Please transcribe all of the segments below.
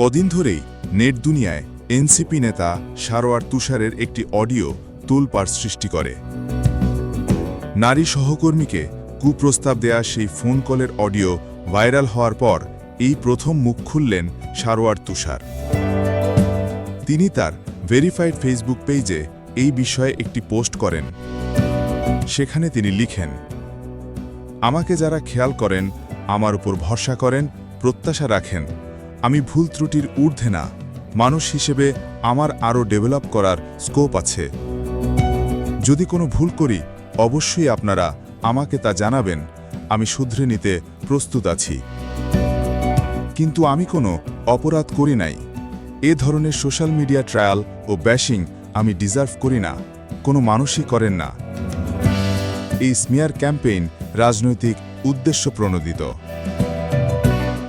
কদিন ধরেই নেট দুনিয়ায় এনসিপি নেতা সারোয়ার তুষারের একটি অডিও তুলপাড় সৃষ্টি করে। নারী সহকর্মীকে কুপ্রস্তাব দেয়া সেই ফোন কলের অডিও ভাইরাল হওয়ার পর এই প্রথম মুখ খুললেন সারোয়ার তুষার। তিনি তার ভেরিফাইড ফেসবুক পেজে এই বিষয়ে একটি পোস্ট করেন। সেখানে তিনি লিখেন, আমাকে যারা খেয়াল করেন, আমার উপর ভরসা করেন, প্রত্যাশা রাখেন। আমি ভুল ত্রুটির ঊর্ধ্বে না। মানুষ হিসেবে আমার আরও ডেভেলপ করার স্কোপ আছে। যদি কোনো ভুল করি, অবশ্যই আপনারা আমাকে তা জানাবেন। আমি শুধরে নিতে প্রস্তুত আছি। কিন্তু আমি কোনো অপরাধ করি নাই। এ ধরনের সোশ্যাল মিডিয়া ট্রায়াল ও ব্যাশিং আমি ডিজার্ভ করি না। কোনো মানুষই করেন না। এই স্মিয়ার ক্যাম্পেইন রাজনৈতিক উদ্দেশ্য প্রণোদিত।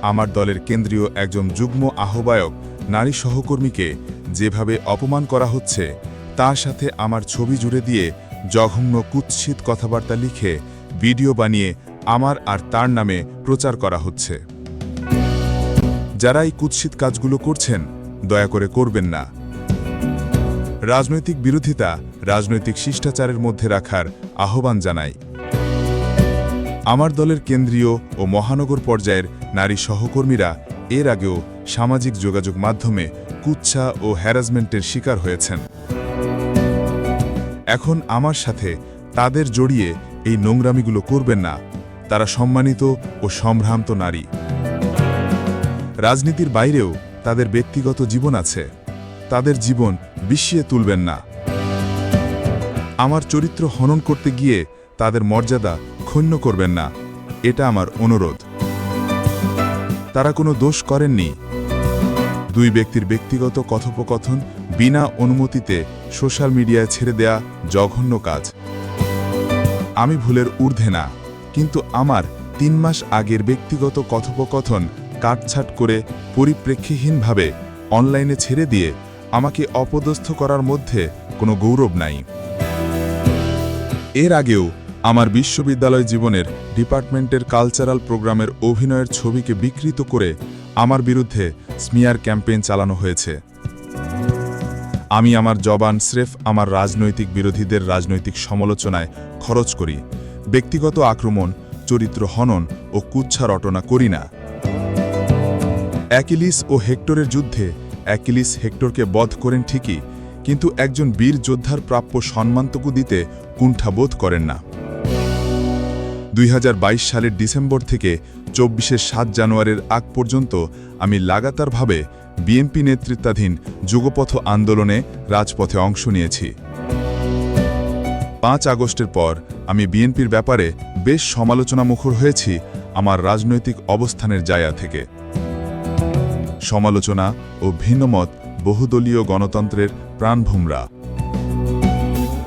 আমার দলের কেন্দ্রীয় একজন যুগ্ম আহ্বায়ক, নারী সহকর্মীকে যেভাবে অপমান করা হচ্ছে, তার সাথে আমার ছবি জুড়ে দিয়ে জঘন্য কুৎসিত কথাবার্তা লিখে ভিডিও বানিয়ে আমার আর তার নামে প্রচার করা হচ্ছে। যারা এই কুৎসিত কাজগুলো করছেন, দয়া করে করবেন না। রাজনৈতিক বিরোধিতা, রাজনৈতিক শিষ্টাচারের মধ্যে রাখার আহ্বান জানাই। আমার দলের কেন্দ্রীয় ও মহানগর পর্যায়ের নারী সহকর্মীরা এর আগেও সামাজিক যোগাযোগ মাধ্যমে কুচ্ছা ও হ্যারাসমেন্টের শিকার হয়েছেন। এখন আমার সাথে তাদের জড়িয়ে এই নোংরামিগুলো করবেন না। তারা সম্মানিত ও সম্ভ্রান্ত নারী। রাজনীতির বাইরেও তাদের ব্যক্তিগত জীবন আছে। তাদের জীবন বিষিয়ে তুলবেন না। আমার চরিত্র হনন করতে গিয়ে তাদের মর্যাদা ক্ষুণ্ণ করবেন না। এটা আমার অনুরোধ। তারা কোনো দোষ করেননি। দুই ব্যক্তির ব্যক্তিগত কথোপকথন বিনা অনুমতিতে সোশ্যাল মিডিয়ায় ছেড়ে দেয়া জঘন্য কাজ। আমি ভুলের ঊর্ধ্বে না, কিন্তু আমার তিন মাস আগের ব্যক্তিগত কথোপকথন কাটছাট করে পরিপ্রেক্ষিহীনভাবে অনলাইনে ছেড়ে দিয়ে আমাকে অপদস্থ করার মধ্যে কোনো গৌরব নাই। এর আগেও আমার বিশ্ববিদ্যালয় জীবনের ডিপার্টমেন্টের কালচারাল প্রোগ্রামের অভিনয়ের ছবিকে বিকৃত করে আমার বিরুদ্ধে স্মিয়ার ক্যাম্পেইন চালানো হয়েছে। আমি আমার জবান স্রেফ আমার রাজনৈতিক বিরোধীদের রাজনৈতিক সমালোচনায় খরচ করি। ব্যক্তিগত আক্রমণ, চরিত্র হনন ও কুচ্ছা রটনা করি না। অ্যাকিলিস ও হেক্টরের যুদ্ধে অ্যাকিলিস হেক্টরকে বধ করেন ঠিকই, কিন্তু একজন বীর যোদ্ধার প্রাপ্য সম্মানটুকু দিতে কুণ্ঠাবোধ করেন না। দুই হাজার বাইশ সালের ডিসেম্বর থেকে চব্বিশের সাত জানুয়ারির আগ পর্যন্ত আমি লাগাতারভাবে বিএনপি নেতৃত্বাধীন যুগপথ আন্দোলনে রাজপথে অংশ নিয়েছি। পাঁচ আগস্টের পর আমি বিএনপির ব্যাপারে বেশ সমালোচনামুখর হয়েছি আমার রাজনৈতিক অবস্থানের জায়গা থেকে। সমালোচনা ও ভিন্নমত বহুদলীয় গণতন্ত্রের প্রাণভূমরা।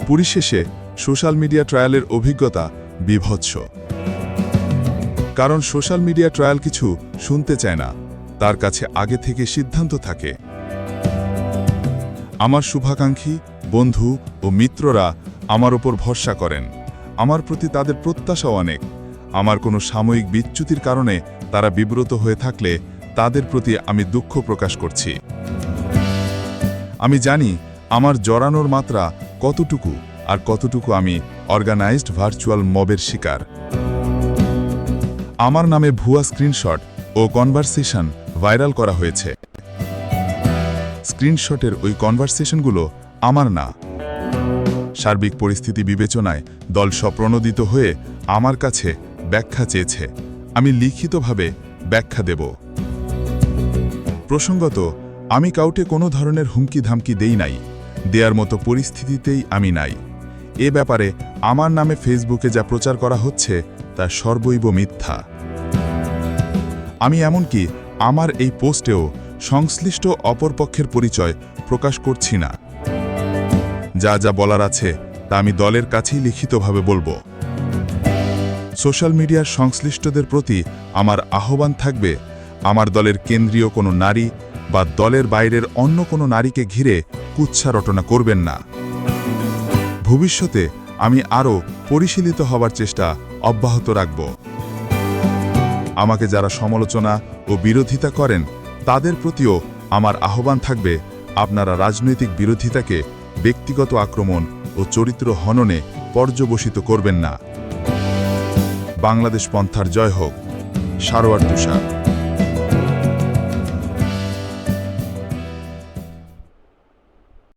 পরিশেষে সোশ্যাল মিডিয়া ট্রায়ালের অভিজ্ঞতা বিভৎস। কারণ সোশ্যাল মিডিয়া ট্রায়াল কিছু শুনতে চায় না, তার কাছে আগে থেকে সিদ্ধান্ত থাকে। আমার শুভাকাঙ্ক্ষী, বন্ধু ও মিত্ররা আমার ওপর ভরসা করেন। আমার প্রতি তাদের প্রত্যাশাও অনেক। আমার কোনো সাময়িক বিচ্যুতির কারণে তারা বিব্রত হয়ে থাকলে তাদের প্রতি আমি দুঃখ প্রকাশ করছি। আমি জানি আমার জড়ানোর মাত্রা কতটুকু আর কতটুকু আমি অর্গানাইজড ভার্চুয়াল মবের শিকার। আমার নামে ভুয়া স্ক্রিনশট ও কনভারসেশন ভাইরাল করা হয়েছে। স্ক্রিনশটের ওই কনভারসেশনগুলো আমার না। সার্বিক পরিস্থিতি বিবেচনায় দল স্বপ্রণোদিত হয়ে আমার কাছে ব্যাখ্যা চেয়েছে। আমি লিখিতভাবে ব্যাখ্যা দেব। প্রসঙ্গত, আমি কাউকে কোনো ধরনের হুমকি ধামকি দেই নাই। দেয়ার মতো পরিস্থিতিতেই আমি নাই। এ ব্যাপারে আমার নামে ফেসবুকে যা প্রচার করা হচ্ছে, তা সর্বৈব মিথ্যা। আমি এমনকি আমার এই পোস্টেও সংশ্লিষ্ট অপরপক্ষের পরিচয় প্রকাশ করছি না। যা যা বলার আছে, তা আমি দলের কাছেই লিখিতভাবে বলব। সোশ্যাল মিডিয়ার সংশ্লিষ্টদের প্রতি আমার আহ্বান থাকবে, আমার দলের কেন্দ্রীয় কোনো নারী বা দলের বাইরের অন্য কোনো নারীকে ঘিরে কুচ্ছা রটনা করবেন না। ভবিষ্যতে আমি আরও পরিশীলিত হবার চেষ্টা অব্যাহত রাখব। আমাকে যারা সমালোচনা ও বিরোধিতা করেন, তাদের প্রতিও আমার আহ্বান থাকবে আপনারা রাজনৈতিক বিরোধিতাকে ব্যক্তিগত আক্রমণ ও চরিত্র হননে পর্যবসিত করবেন না। বাংলাদেশ পন্থার জয় হোক। সারোয়ার তুষার।